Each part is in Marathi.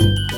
you.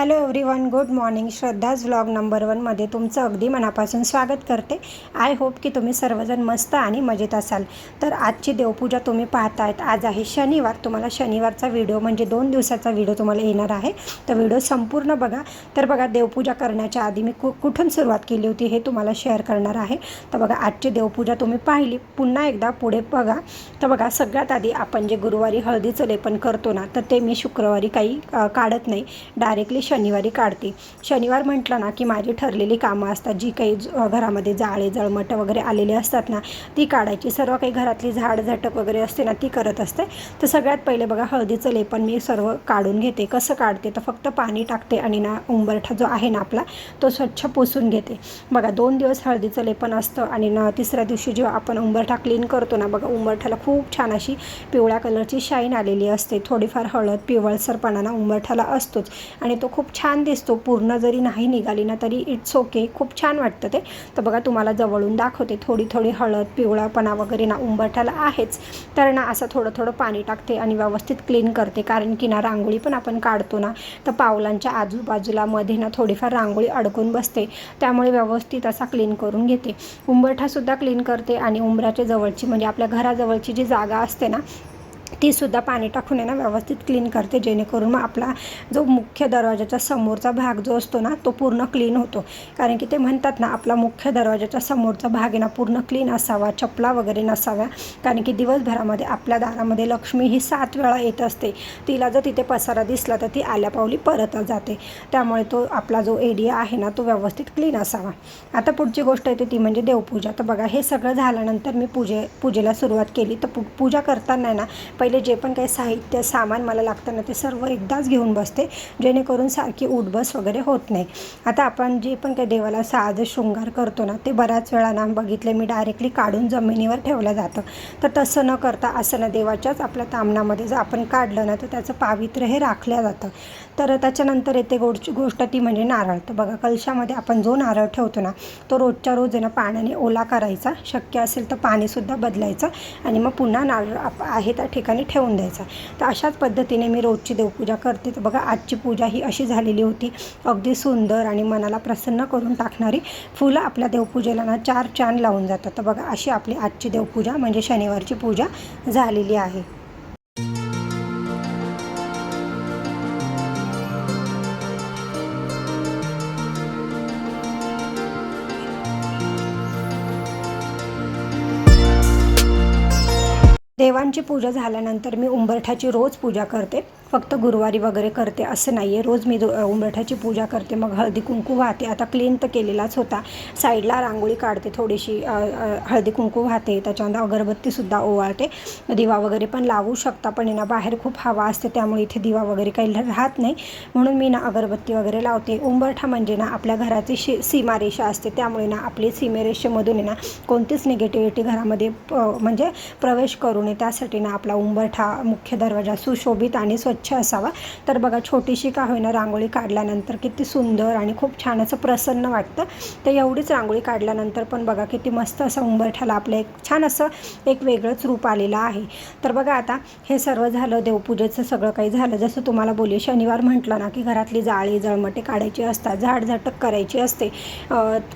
Hello everyone good morning Shraddha's vlog number वनमध्ये तुमचं अगदी मनापासून स्वागत करते. आय होप की तुम्ही सर्वजण मस्त आणि मजेत असाल. तर आजची देवपूजा तुम्ही पाहतायत. आज आहे शनिवार. तुम्हाला शनिवारचा व्हिडिओ म्हणजे दोन दिवसाचा व्हिडिओ तुम्हाला येणार आहे. तर व्हिडिओ संपूर्ण बघा. तर बघा देवपूजा करण्याच्या आधी मी कु कुठून सुरुवात केली होती हे तुम्हाला शेअर करणार आहे. तर बघा आजची देवपूजा तुम्ही पाहिली. पुन्हा एकदा पुढे बघा. तर बघा सगळ्यात आधी आपण जे गुरुवारी हळदीचं लेपन करतो ना तर ते मी शुक्रवारी काही काढत नाही. डायरेक्टली शनिवारी काढते. शनिवार म्हटलं ना की माझी ठरलेली कामं असतात जी काही घरामध्ये जाळे जळमटं वगैरे आलेले असतात ना ती काढायची. सर्व काही घरातली झाड झटक वगैरे असते ना ती करत असते. तर सगळ्यात पहिले बघा हळदीचं लेपन मी सर्व काढून घेते. कसं काढते? तर फक्त पाणी टाकते आणि ना उंबरठा जो आहे ना आपला तो स्वच्छ पुसून घेते. बघा दोन दिवस हळदीचं लेपन असतं आणि ना तिसऱ्या दिवशी जेव्हा आपण उंबरठा क्लीन करतो ना बघा उंबरठ्याला खूप छान अशी पिवळ्या कलरची शाईन आलेली असते. थोडीफार हळद पिवळसरपणा ना उंबरठ्याला असतोच आणि तो खूप खूप छान दिसतो. पूर्ण जरी नाही निघाली ना तरी इट्स ओके खूप छान वाटतं ते. तर बघा तुम्हाला जवळून दाखवते. थोडी थोडी हळद पिवळापणा वगैरे ना उंबरठाला आहेच. तर ना असं थोडं थोडं पाणी टाकते आणि व्यवस्थित क्लीन करते. कारण की ना रांगोळी पण आपण काढतो ना तर पावलांच्या आजूबाजूला मध्ये ना थोडीफार रांगोळी अडकून बसते. त्यामुळे व्यवस्थित असा क्लीन करून घेते. उंबरठासुद्धा क्लीन करते आणि उंबराच्या जवळची म्हणजे आपल्या घराजवळची जी जागा असते ना तीसुद्धा पाणी टाकून आहे ना व्यवस्थित क्लीन करते जेणेकरून मग आपला जो मुख्य दरवाजाच्या समोरचा भाग जो असतो ना तो पूर्ण क्लीन होतो. कारण की ते म्हणतात ना आपला मुख्य दरवाजाच्या समोरचा भाग आहे ना पूर्ण क्लीन असावा चपला वगैरे नसाव्या. कारण की दिवसभरामध्ये आपल्या दारामध्ये लक्ष्मी ही सात वेळा येत असते. तिला जर तिथे पसारा दिसला तर ती आल्यापावली परत जाते. त्यामुळे तो आपला जो एरिया आहे ना तो व्यवस्थित क्लीन असावा. आता पुढची गोष्ट येते ती म्हणजे देवपूजा. तर बघा हे सगळं झाल्यानंतर मी पूजे पूजेला सुरुवात केली. तर पूजा करताना आहे ना पहिले जे पण काही साहित्य सामान मला लागतं ना ते सर्व एकदाच घेऊन बसते जेणेकरून सारखी उठबस वगैरे होत नाही. आता आपण जे पण काही देवाला साज शृंगार करतो ना ते बऱ्याच वेळा ना बघितले मी डायरेक्टली काढून जमिनीवर ठेवलं जातं. तर तसं न करता असं ना देवाच्याच आपल्या तामणामध्ये जर आपण काढलं ना तर त्याचं पावित्र्य हे राखलं जातं. तर त्याच्यानंतर येते गोड गोष्ट ती म्हणजे नारळ. तर बघा कलशामध्ये आपण जो नारळ ठेवतो ना तो रोजच्या रोज आहे ना पाण्याने ओला करायचा. शक्य असेल तर पाणीसुद्धा बदलायचं. आणि मग पुन्हा नारळ आप आहे त्या ठिकाणी ठेवून द्यायचा. तर अशाच पद्धतीने मी रोजची देवपूजा करते. तर बघा आजची पूजा ही अशी झालेली होती. अगदी सुंदर आणि मनाला प्रसन्न करून टाकणारी फुलं आपल्या देवपूजेला ना चार चान लावून जातात. तर बघा अशी आपली आजची देवपूजा म्हणजे शनिवारची पूजा झालेली आहे. देवांची पूजा झाल्यानंतर मी उंबरठ्याची रोज पूजा करते. फक्त गुरुवारी वगैरे करते असं नाही आहे रोज मी उंबरठ्याची पूजा करते मग हळदी कुंकू वाहते. आता क्लीन तर केलेलाच होता. साईडला रांगोळी काढते थोडीशी हळदी कुंकू वाहते. त्याच्यानंतर अगरबत्तीसुद्धा ओवाळते. दिवा वगैरे पण लावू शकता पण ना बाहेर खूप हवा असते त्यामुळे इथे दिवा वगैरे काही राहत नाही. म्हणून मी ना अगरबत्ती वगैरे लावते. उंबरठा म्हणजे ना आपल्या घराची शी सीमारेषा असते. त्यामुळे ना आपली सीमेरेषेमधून ना कोणतीच निगेटिव्हिटी घरामध्ये म्हणजे प्रवेश करू नये. त्यासाठी ना आपला उंबरठा मुख्य दरवाजा सुशोभित आणि स्वच्छ असावा. तर बघा छोटीशी का होईना रांगोळी काढल्यानंतर किती सुंदर आणि खूप छान असं प्रसन्न वाटतं. तर एवढीच रांगोळी काढल्यानंतर पण बघा किती मस्त असं उंबरठ्याला आपलं एक छान असं एक वेगळंच रूप आलेलं आहे. तर बघा आता हे सर्व झालं देवपूजेचं सगळं काही झालं. जसं तुम्हाला बोलले शनिवार म्हटलं ना की घरातली जाळी जळमटे काढायची असतात झाडझाटक करायची असते.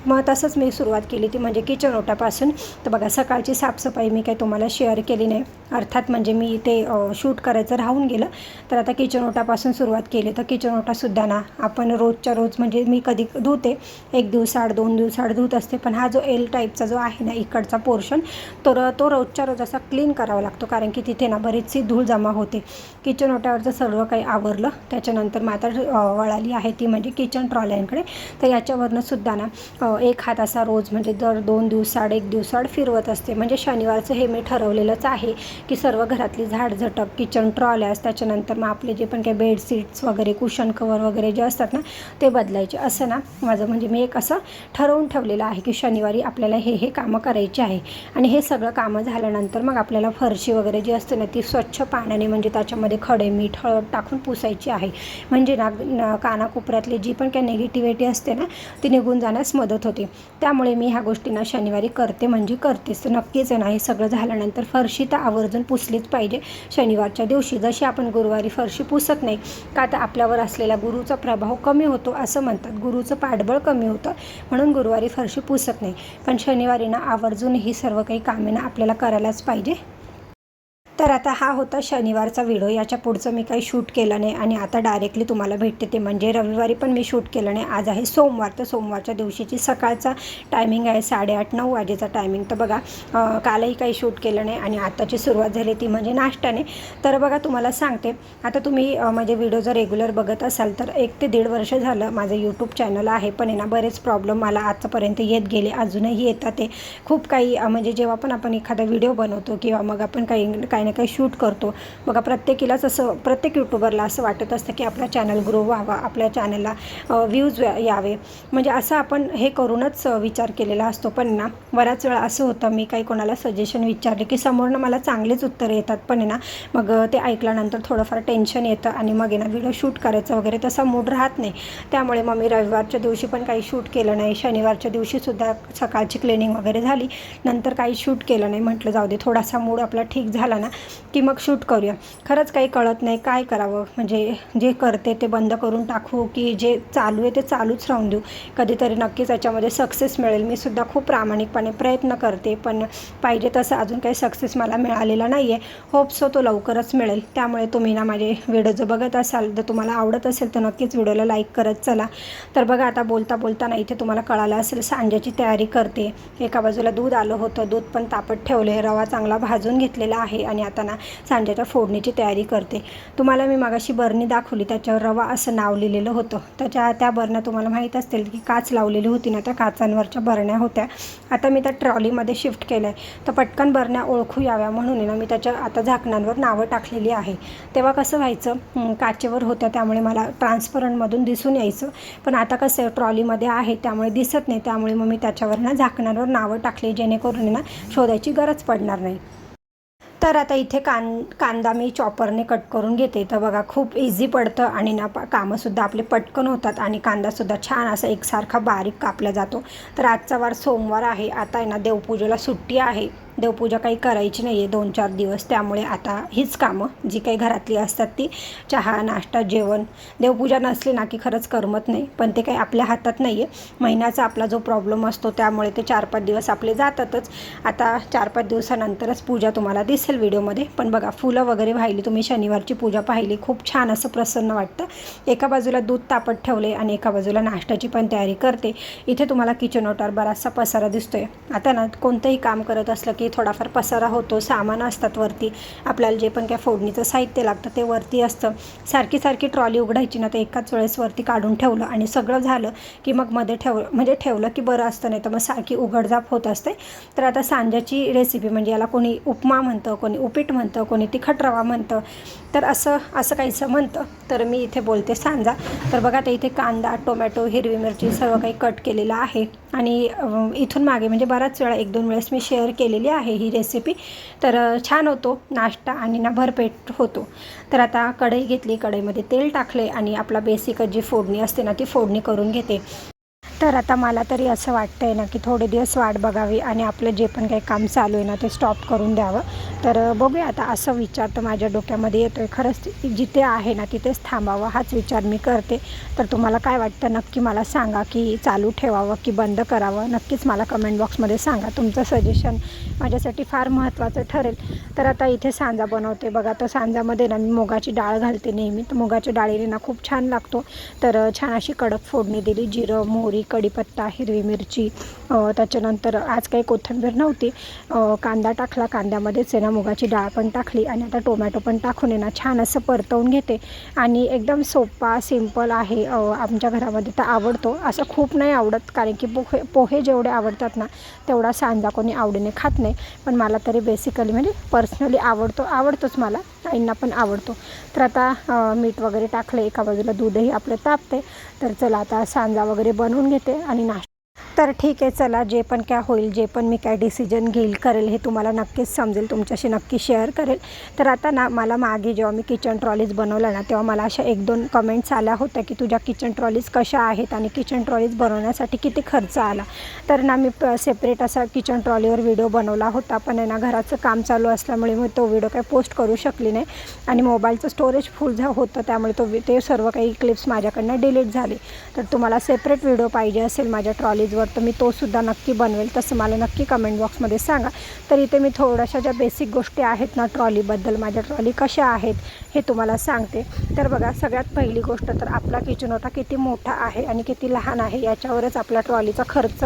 मग तसंच मी सुरुवात केली ती म्हणजे किचन ओट्यापासून. तर बघा सकाळची साफसफाई मी काही तुम्हाला शेअर केली नाही. अर्थात म्हणजे मी ते शूट करायचं राहून गेलं. तर तर आता किचन ओटापासून सुरुवात केली. तर किचन ओटासुद्धा ना आपण रोजच्या रोज म्हणजे मी कधी धुते एक दिवसाआड दोन दिवसाआड धुत असते. पण हा जो एल टाईपचा जो आहे ना इकडचा पोर्शन तर तो रोजच्या रोज असा क्लीन करावा लागतो. कारण की तिथे ना बरीचशी धूळ जमा होते. किचन ओट्यावरचं सर्व काही आवरलं त्याच्यानंतर मग आता वळाली आहे ती म्हणजे किचन ट्रॉल्यांकडे. तर याच्यावरनं सुद्धा ना एक हात असा रोज म्हणजे दर दोन दिवसाआड एक दिवसाआड फिरवत असते. म्हणजे शनिवारचं हे मी ठरवलेलंच आहे की सर्व घरातली झाडझटक किचन ट्रॉल्यास त्याच्यानंतर मग आपले जे पण काही बेडशीट्स वगैरे कुशन कवर वगैरे जे असतात ना ते बदलायचे. असं ना माझं म्हणजे मी एक असं ठरवून ठेवलेलं आहे की शनिवारी आपल्याला हे हे कामं करायची आहे. आणि हे सगळं कामं झाल्यानंतर मग आपल्याला फरशी वगैरे जी असते ना ती स्वच्छ पाण्याने म्हणजे त्याच्यामध्ये खडे मीठ हळद टाकून पुसायची आहे. म्हणजे ना कानाकोपऱ्यातली जी पण काही निगेटिव्हिटी असते ना ती निघून जाण्यास मदत होते. त्यामुळे मी ह्या गोष्टींना शनिवारी करते म्हणजे करतेच. नक्कीच आहे ना हे सगळं झाल्यानंतर फरशी तर आवर्जून पुसलीच पाहिजे. शनिवारच्या दिवशी जशी आपण गुरुवारी फरशी पुसत नाही. का तर आपल्यावर असलेला गुरुचा प्रभाव कमी होतो असं म्हणतात. गुरुचं पाठबळ कमी होतं म्हणून गुरुवारी फरशी पुसत नाही. पण शनिवारी ना आवर्जून ही सर्व काही कामे ना आपल्याला करायलाच पाहिजे. तर आता हा होता शनिवारचा व्हिडिओ. याच्या पुढचं मी काही शूट केलं नाही आणि आता डायरेक्टली तुम्हाला भेटते ते. म्हणजे रविवारी पण मी शूट केलं नाही. आज आहे सोमवार. तर सोमवारच्या दिवशीची सकाळचा टायमिंग आहे साडेआठ नऊ वाजेचा टायमिंग तर बघा कालही काही शूट केलं नाही आणि आताची सुरुवात झाली ती म्हणजे नाश्त्याने. तर बघा तुम्हाला सांगते. आता तुम्ही माझे व्हिडिओ जर रेग्युलर बघत असाल तर एक ते दीड वर्ष झालं माझं यूट्यूब चॅनल आहे. पण आहे ना बरेच प्रॉब्लेम मला आतापर्यंत येत गेले. अजूनही येतात ते. खूप काही म्हणजे जेव्हा पण आपण एखादा व्हिडिओ बनवतो किंवा मग आपण काही काही ना काही शूट करतो. बघा प्रत्येकीलाच असं प्रत्येक यूट्यूबरला असं वाटत असतं की आपला चॅनल ग्रो व्हावा आपल्या चॅनलला व्ह्यूज यावे. म्हणजे असं आपण हे करूनच विचार केलेला असतो. पण ना बऱ्याच वेळा असं होतं मी काही कोणाला सजेशन विचारले की समोरनं मला चांगलेच उत्तर येतात. पण ना मग ते ऐकल्यानंतर थोडंफार टेन्शन येतं आणि मग ना व्हिडिओ शूट करायचं वगैरे तसा मूड राहत नाही. त्यामुळे मग मी रविवारच्या दिवशी पण काही शूट केलं नाही. शनिवारच्या दिवशीसुद्धा सकाळची क्लिनिंग वगैरे झाली. नंतर काही शूट केलं नाही. म्हटलं जाऊ दे थोडासा मूड आपला ठीक झाला ना की मग शूट करूया. खरंच काही कळत नाही काय करावं. म्हणजे जे करते ते बंद करून टाकू की जे चालू आहे ते चालूच राहून देऊ. कधीतरी नक्कीच याच्यामध्ये सक्सेस मिळेल. मी सुद्धा खूप प्रामाणिकपणे प्रयत्न करते पण पाहिजे तसं अजून काही सक्सेस मला मिळालेला नाही आहे होप सो तो लवकरच मिळेल. त्यामुळे तुम्ही ना माझे व्हिडिओ जर बघत असाल जर तुम्हाला आवडत असेल तर नक्कीच व्हिडिओला लाईक करत चला. तर बघा आता बोलता बोलता ना इथे तुम्हाला कळालं असेल सांज्याची तयारी करते. एका बाजूला दूध आलं होतं. दूध पण तापत ठेवले रवा चांगला भाजून घेतलेला आहे आणि आता ना सांज्याच्या फोडणीची तयारी करते. तुम्हाला मी मागाशी बरणी दाखवली त्याच्यावर रवा असं नाव लिहिलेलं होतं. त्याच्या त्या बरण्या तुम्हाला माहीत असतील की काच लावलेली होती ना त्या काचांवरच्या बरण्या होत्या. आता मी त्या ट्रॉलीमध्ये शिफ्ट केलं आहे तर पटकन बरण्या ओळखू याव्या म्हणून ना मी त्याच्या आता झाकणांवर नावं टाकलेली आहे. तेव्हा कसं व्हायचं काचेवर होत्या त्यामुळे मला ट्रान्सपरंटमधून दिसून यायचं. पण आता कसं आहे ट्रॉलीमध्ये आहे त्यामुळे दिसत नाही. त्यामुळे मग मी त्याच्यावर ना झाकणांवर नावं टाकली जेणेकरून ना शोधायची गरज पडणार नाही. तर आता इथे कान कांदा मी चॉपरने कट करून घेते. तर बघा खूप इझी पडतं आणि ना प कामंसुद्धा आपले पटकन होतात आणि कांदासुद्धा छान असा एकसारखा बारीक कापला जातो. तर आजचा वार सोमवार आहे. आता आहे ना देवपूजेला सुट्टी आहे. देवपूजा काही करायची नाही आहे दोन चार दिवस. त्यामुळे आता हीच कामं जी काही घरातली असतात ती चहा नाश्ता जेवण. देवपूजा नसली ना की खरंच करमत नाही पण ते काही आपल्या हातात नाही आहे महिन्याचा आपला जो प्रॉब्लेम असतो त्यामुळे ते चार पाच दिवस आपले जातातच. आता चार पाच दिवसानंतरच पूजा तुम्हाला दिसेल व्हिडिओमध्ये पण बघा फुलं वगैरे वाहिली तुम्ही शनिवारची पूजा पाहिली खूप छान असं प्रसन्न वाटतं. एका बाजूला दूध तापत ठेवले आणि एका बाजूला नाश्त्याची पण तयारी करते. इथे तुम्हाला किचन ओटार बराचसा पसारा दिसतोय. आता ना कोणतंही काम करत असलं की थोडाफार पसारा होतो सामान असतात वरती. आपल्याला जे पण काय फोडणीचं साहित्य लागतं ते वरती असतं. सारखी सारखी ट्रॉली उघडायची ना तर एकाच वेळेस वरती काढून ठेवलं आणि सगळं झालं की मग मध्ये ठेव म्हणजे ठेवलं की बरं असतं नाही तर मग सारखी उघडझाप होत असते. तर आता सांज्याची रेसिपी म्हणजे याला कोणी उपमा म्हणतं कोणी उपीट म्हणतं कोणी तिखट रवा म्हणतं तर असं असं काहीसं म्हणतं. तर मी इथे बोलते सांजा. तर बघा आता इथे कांदा टोमॅटो हिरवी मिरची सर्व काही कट केलेलं आहे. आणि इथून मागे म्हणजे बराच वेळा एक दोन वेळेस मी शेअर केलेली आहे ही रेसिपी तर छान होतो नाश्ता आणि ना भरपेट होतो. तर आता कढई घेतली कढईमध्ये तेल टाकले आणि आपला बेसिक जी फोडणी असते ना ती फोडणी करून घेते. तर आता मला तरी असं वाटतं आहे ना की थोडे दिवस वाट बघावी आणि आपलं जे पण काही काम चालू आहे ना ते स्टॉप करून द्यावं. तर बघूया आता असं विचार तर माझ्या डोक्यामध्ये येतो आहे खरंच जिथे आहे ना तिथेच थांबावं हाच विचार मी करते. तर तुम्हाला काय वाटतं? नक्की मला सांगा की चालू ठेवावं की बंद करावं? नक्कीच मला कमेंट बॉक्समध्ये सांगा. तुमचं सजेशन माझ्यासाठी फार महत्त्वाचं ठरेल. तर आता इथे सांजा बनवते. बघा तर सांजामध्ये ना मी मुगाची डाळ घालते नेहमी. तर मुगाच्या डाळीने ना खूप छान लागतो. तर छान अशी कडक फोडणी दिली. जिरं मोहरी कढीपत्ता हिरवी मिरची त्याच्यानंतर आज काही कोथिंबीर नव्हती. कांदा टाकला कांद्यामध्येच आहे ना मुगाची डाळ पण टाकली आणि आता टोमॅटो पण टाकून आहे ना छान असं परतवून घेते. आणि एकदम सोपा सिंपल आहे. आमच्या घरामध्ये तर आवडतो. असं खूप नाही आवडत कारण की पोहे पोहे जेवढे आवडतात ना तेवढा सांजा कोणी आवडीने खात नाही. पण मला तरी बेसिकली म्हणजे पर्सनली आवडतो आवडतोच मला. आईंना पण आवडतो. तर आता मीठ वगैरे टाकलं एका बाजूला दूधही आपलं तापते तर चला आता सांजा वगैरे बनवून घेते आणि नाश्ता तर ठीक आहे चला जे पण काय होईल जे पण मी काय डिसिजन घेईल करेल हे तुम्हाला नक्कीच समजेल तुमच्याशी नक्की शेअर करेल. तर आता ना मला मागे जेव्हा मी किचन ट्रॉलीज बनवल्या ना तेव्हा मला अशा एक दोन कमेंट्स आल्या होत्या की तुझ्या किचन ट्रॉलीज कशा आहेत आणि किचन ट्रॉलीज बनवण्यासाठी किती खर्च आला. तर ना मी सेपरेट असा किचन ट्रॉलीवर व्हिडिओ बनवला होता पण आहे ना घराचं काम चालू असल्यामुळे मी तो व्हिडिओ काही पोस्ट करू शकली नाही. आणि मोबाईलचं स्टोरेज फुल झा होतं त्यामुळे तो वि- ते सर्व काही क्लिप्स माझ्याकडनं डिलीट झाले. तर तुम्हाला सेपरेट व्हिडिओ पाहिजे असेल माझ्या ट्रॉलीजवर तर मी तोसुद्धा नक्की बनवेल. तसं मला नक्की कमेंट बॉक्समध्ये सांगा. तर इथे मी थोड्याशा ज्या बेसिक गोष्टी आहेत ना ट्रॉलीबद्दल माझ्या ट्रॉली कशा आहेत हे तुम्हाला सांगते. तर बघा सगळ्यात पहिली गोष्ट तर आपला किचन ओटा किती मोठा आहे आणि किती लहान आहे याच्यावरच आपला ट्रॉलीचा खर्च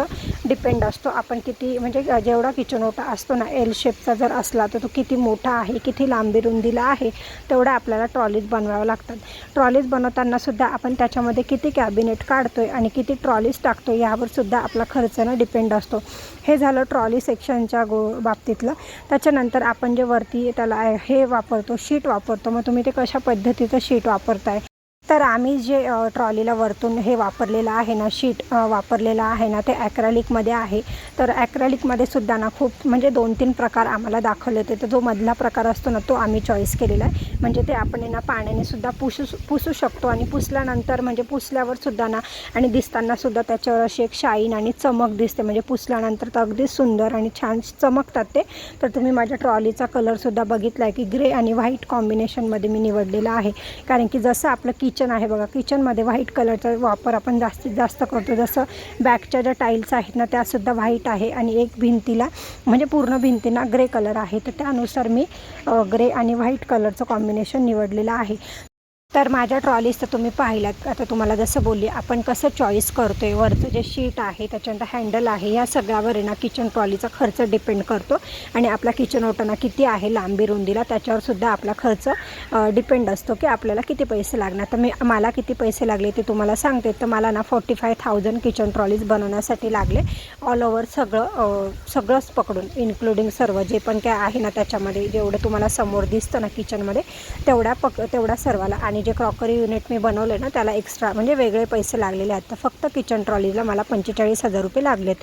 डिपेंड असतो. आपण किती म्हणजे जेवढा किचन ओटा असतो ना एल शेपचा जर असला तर तो किती मोठा आहे किती लांबी रुंदीला आहे तेवढा आपल्याला ट्रॉलीज बनवावं लागतात. ट्रॉलीज बनवताना सुद्धा आपण त्याच्यामध्ये किती कॅबिनेट काढतोय आणि किती ट्रॉलीज टाकतो यावर सुद्धा आपला खर्च ना डिपेंड असतो. हे झालं ट्रॉली सेक्शनच्या गो बाबतीतलं. त्याच्यानंतर आपण जे वरती त्याला हे वापरतो शीट वापरतो. मग तुम्ही ते कशा पद्धतीचं शीट वापरताय? तर आम्ही जे ट्रॉलीला वरतून हे वापरलेलं आहे ना शीट वापरलेलं आहे ना ते ॲक्रॅलिकमध्ये आहे. तर ॲक्रॅलिकमध्ये सुद्धा ना खूप म्हणजे दोन तीन प्रकार आम्हाला दाखवले होते. तर जो मधला प्रकार असतो ना तो आम्ही चॉईस केलेला आहे. म्हणजे ते आपण ना पाण्याने सुद्धा पुसू पुसू शकतो आणि पुसल्यानंतर म्हणजे पुसल्यावर सुद्धा ना आणि दिसताना सुद्धा त्याच्यावर अशी एक शाईन आणि चमक दिसते. म्हणजे पुसल्यानंतर तर अगदी सुंदर आणि छान चमकतात ते. तर तुम्ही माझ्या ट्रॉलीचा कलरसुद्धा बघितला आहे की ग्रे आणि व्हाईट कॉम्बिनेशनमध्ये मी निवडलेला आहे. कारण की जसं आपलं किचन आहे बघा किचनमध्ये व्हाईट कलरचा वापर आपण जास्तीत जास्त करतो. जसं बॅकच्या ज्या टाईल्स आहेत ना त्यासुद्धा व्हाईट आहे आणि एक भिंतीला म्हणजे पूर्ण भिंतीना ग्रे कलर आहे. तर त्यानुसार मी ग्रे आणि व्हाईट कलरचं कॉम्बिनेशन कॉम्बिनेशन निवडलेलं आहे. तर माझ्या ट्रॉलीज तर तुम्ही पाहिलात आता तुम्हाला जसं बोलली आपण कसं चॉईस करतो आहे वरचं जे शीट आहे त्याच्यानंतर हँडल आहे या सगळ्यावर ना किचन ट्रॉलीचा खर्च डिपेंड करतो. आणि आपला किचन ओटाना किती आहे लांबी रुंदीला त्याच्यावरसुद्धा आपला खर्च डिपेंड असतो की आपल्याला किती पैसे लागणार. तर मी मला किती पैसे लागले ते तुम्हाला सांगते. तर मला ना forty five thousand kitchen trolleys बनवण्यासाठी लागले. ऑल ओव्हर सगळं सगळंच पकडून इन्क्लुडिंग सर्व जे पण काय आहे ना त्याच्यामध्ये जेवढं तुम्हाला समोर दिसतं ना किचनमध्ये तेवढ्या पक तेवढ्या सर्वाला. आणि जे क्रॉकरी युनिट मी बनवले ना त्याला एक्स्ट्रा म्हणजे वेगळे पैसे लागलेले आहेत. तर फक्त किचन ट्रॉलीला मला पंचेचाळीस हजार रुपये लागलेत.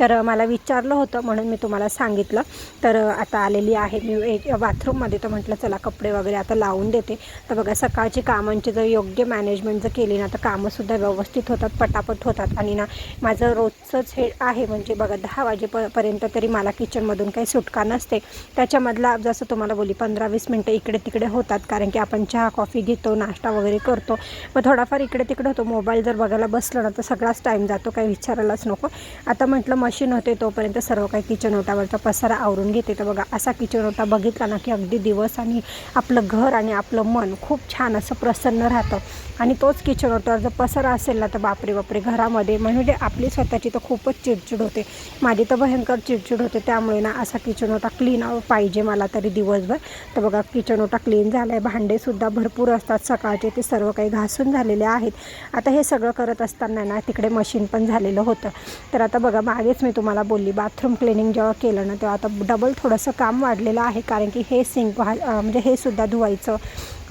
तर मला विचारलं होतं म्हणून मी तुम्हाला सांगितलं. तर आता आलेली आहे मी एक बाथरूममध्ये तर म्हटलं चला कपडे वगैरे आता लावून देते. तर बघा सकाळची कामांची जर योग्य मॅनेजमेंट जर केली ना तर कामंसुद्धा व्यवस्थित होतात पटापट होतात. आणि ना माझं रोजचंच हे आहे म्हणजे बघा दहा वाजेपर्यंत तरी मला किचनमधून काही सुटका नसते. त्याच्यामधला जसं तुम्हाला बोली पंधरा वीस मिनटं इकडे तिकडे होतात. कारण की आपण चहा कॉफी घेतो नाश्ता वगैरे करतो. मग थोडाफार इकडे तिकडे होतो. मोबाईल जर बघायला बसलं ना तर सगळाच टाईम जातो. काही विचारायलाच नको. आता म्हटलं मशीन होते तोपर्यंत सर्व काही किचन ओटावरचा पसारा आवरून घेते. तर बघा असा किचन ओटा बघितला ना की अगदी दिवस आणि आपलं घर आणि आपलं मन खूप छान असं प्रसन्न राहतं. आणि तोच किचन ओटर जर पसरा असेल ना तर बापरे बापरे घरामध्ये. म्हणजे आपली स्वतःची तर खूपच चिडचिड होते. माझी तर भयंकर चिडचिड होते. त्यामुळे ना असा किचन ओटा क्लीन पाहिजे मला तरी दिवसभर. तर बघा किचन ओटा क्लीन झाला आहे भांडेसुद्धा भरपूर असतात सकाळचे. ते सर्व काही घासून झालेले आहेत. आता हे सगळं करत असताना ना तिकडे मशीन पण झालेलं होतं. तर आता बघा मागेच मी तुम्हाला बोलली बाथरूम क्लिनिंग जेव्हा केलं ना तेव्हा आता डबल थोडंसं काम वाढलेलं आहे. कारण की हे सिंक म्हणजे हे सुद्धा धुवायचं.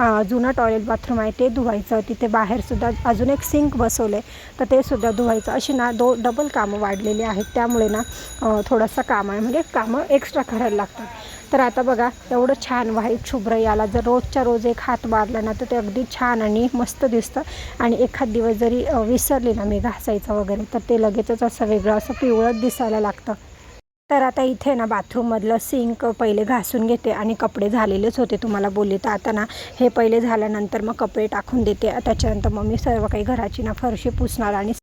जुनं टॉयलेट बाथरूम आहे ते धुवायचं. तिथे बाहेरसुद्धा अजून एक सिंक बसवलं आहे तर ते सुद्धा धुवायचं. अशी ना दो डबल कामं वाढलेली आहेत. त्यामुळे ना थोडंसं काम आहे म्हणजे कामं एक्स्ट्रा करायला लागतात. तर आता बघा एवढं छान व्हाईट शुभ्र याला जर रोजच्या रोज एक हात मारला ना तर ते अगदी छान आणि मस्त दिसतं. आणि एखाद दिवस जरी विसरले विसरली ना मी घासायचं वगैरे तर ते लगेचच असं वेगळं असं पिवळत दिसायला लागतं. तर आता इथे ना बाथरूममधलं सिंक पहिले घासून घेते आणि कपडे झालेलेच होते तुम्हाला बोलले तर. आता ना हे पहिले झाल्यानंतर मग कपडे टाकून देते. त्याच्यानंतर मग मी सर्व काही घराची ना फरशी पुसणार आणि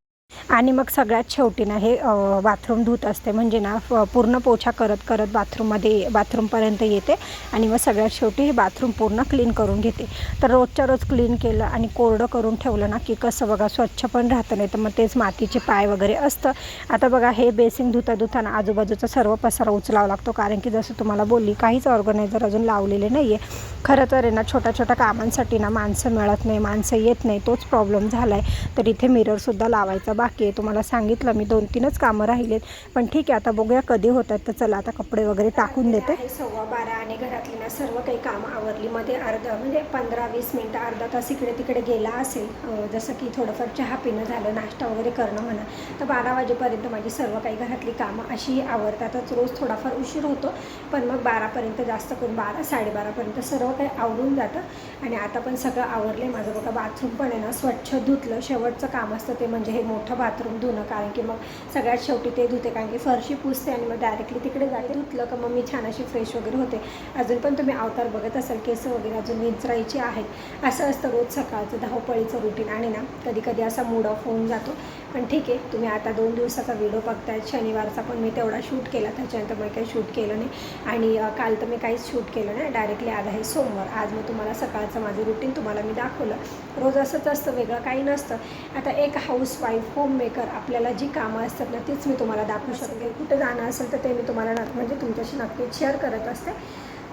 आणि मग सगळ्यात शेवटी ना हे बाथरूम धुत असते. म्हणजे ना पूर्ण पोछा करत करत बाथरूममध्ये बाथरूमपर्यंत येते आणि मग सगळ्यात शेवटी हे बाथरूम पूर्ण क्लीन करून घेते. तर रोजच्या रोज क्लीन केलं आणि कोरडं करून ठेवलं ना की कसं बघा स्वच्छ पण राहतं नाही. तर मग तेच मातीचे पाय वगैरे असतं. आता बघा हे बेसिंग धुता धुताना आजूबाजूचा सर्व पसारा उचलावा लागतो. कारण की जसं तुम्हाला बोलली काहीच ऑर्गनायझर अजून लावलेले नाही आहे खरं तर आहे ना छोट्या छोट्या कामांसाठी ना माणसं मिळत नाही माणसं येत नाही. तोच प्रॉब्लेम झाला आहे तर इथे मिररसुद्धा लावायचा बाकी आहे तुम्हाला सांगितलं मी दोन तीनच कामं राहिलेत. पण ठीक आहे आता बघूया कधी होतात तर चला आता कपडे वगैरे टाकून देते. सव्वा बारा आणि घरातली ना सर्व काही कामं आवरली मध्ये अर्धा म्हणजे पंधरा वीस मिनटं अर्धा तास इकडे तिकडे गेला असेल जसं की थोडंफार चहा पिणं झालं नाश्ता वगैरे करणं म्हणा तर बारा वाजेपर्यंत माझी सर्व काही घरातली कामं अशी आवरतातच. रोज थोडाफार उशीर होतो पण मग बारापर्यंत जास्त करून बारा साडेबारापर्यंत सर्व काही आवरून जातं. आणि आता पण सगळं आवरले माझं बघा बाथरूम पण आहे ना स्वच्छ धुतलं. शेवटचं काम असतं ते म्हणजे हे मोठं मोठं बाथरूम धुणं कारण की मग सगळ्यात शेवटी ते धुते कारण की फरशी पुसते आणि मग डायरेक्टली तिकडे जाते. धुतलं का मग मी छान अशी फ्रेश वगैरे होते. अजून पण तुम्ही अवतार बघत असाल केस वगैरे अजून विंचरायची आहेत. असं असतं रोज सकाळचं धावपळीचं रुटीन आणि ना कधी कधी असा मूड ऑफ होऊन जातो. पण ठीक आहे तुम्ही आता दोन दिवसाचा व्हिडिओ बघताय शनिवारचा पण मी तेवढा शूट केला त्याच्यानंतर मी काही शूट केलं नाही. आणि काल तर मी काहीच शूट केलं नाही डायरेक्टली आज आहे सोमवार. आज मग तुम्हाला सकाळचं माझं रुटीन तुम्हाला मी दाखवलं. रोज असंच असतं वेगळं काही नसतं. आता एक हाऊस वाईफ होम मेकर आपल्याला जी कामं असतात ना तीच मी तुम्हाला दाखवू शकते कुठं जाणं असेल तर ते मी तुम्हाला म्हणजे तुमच्याशी नक्कीच शेअर करत असते.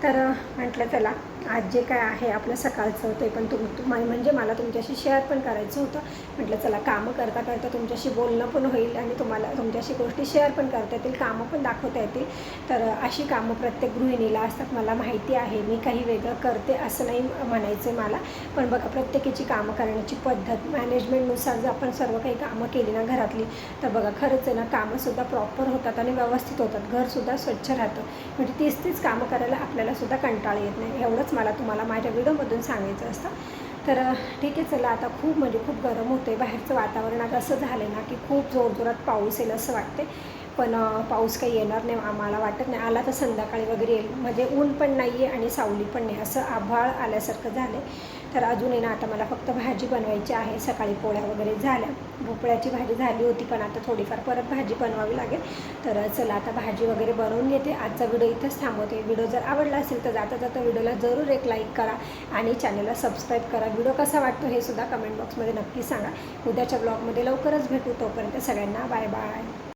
तर म्हटलं चला. आज जे काय आहे आपलं सकाळचं ते पण तुम तुम्हाला म्हणजे मला तुमच्याशी शेअर पण करायचं होतं. म्हटलं चला कामं करता करता तुमच्याशी बोलणं पण होईल आणि तुम्हाला तुमच्याशी गोष्टी शेअर पण करता येतील कामं पण दाखवता येतील. तर अशी कामं प्रत्येक गृहिणीला असतात मला माहिती आहे मी काही वेगळं करते असं नाही म्हणायचं आहे मला. पण बघा प्रत्येकीची कामं करण्याची पद्धत मॅनेजमेंटनुसार जर आपण सर्व काही कामं केली ना घरातली तर बघा खरंच आहे ना कामंसुद्धा प्रॉपर होतात आणि व्यवस्थित होतात. घरसुद्धा स्वच्छ राहतं. म्हणजे तीच तीच कामं करायला आपल्यालासुद्धा कंटाळा येत नाही. एवढंच मला तुम्हाला माझ्या व्हिडिओमधून सांगायचं असतं. तर ठीक आहे चला आता खूप म्हणजे खूप गरम होतं आहे बाहेरचं वातावरण आता असं झालं आहे ना की खूप जोरजोरात पाऊस येईल असं वाटते पण पाऊस काही येणार नाही आम्हाला वाटत नाही. आला तर संध्याकाळी वगैरे येईल. म्हणजे ऊन पण नाही आहे आणि सावली पण नाही. असं आभाळ आल्यासारखं झालं आहे तर अजून ना आता मला फक्त भाजी बनवायची आहे. सकाळी पोळ्या वगैरे झाल्या. भोपळ्याची भाजी झाली होती पण आता थोडीफार परत भाजी बनवावी लागेल. तर चला आता भाजी वगैरे बनवून घेते. आजचा व्हिडिओ इथंच थांबवते. व्हिडिओ जर आवडला असेल तर जाता जाता व्हिडिओला जरूर एक लाईक करा आणि चॅनलला सबस्क्राईब करा. व्हिडिओ कसा वाटतो हे सुद्धा कमेंट बॉक्समध्ये नक्की सांगा. उद्याच्या ब्लॉगमध्ये लवकरच भेटू. तोपर्यंत सगळ्यांना बाय बाय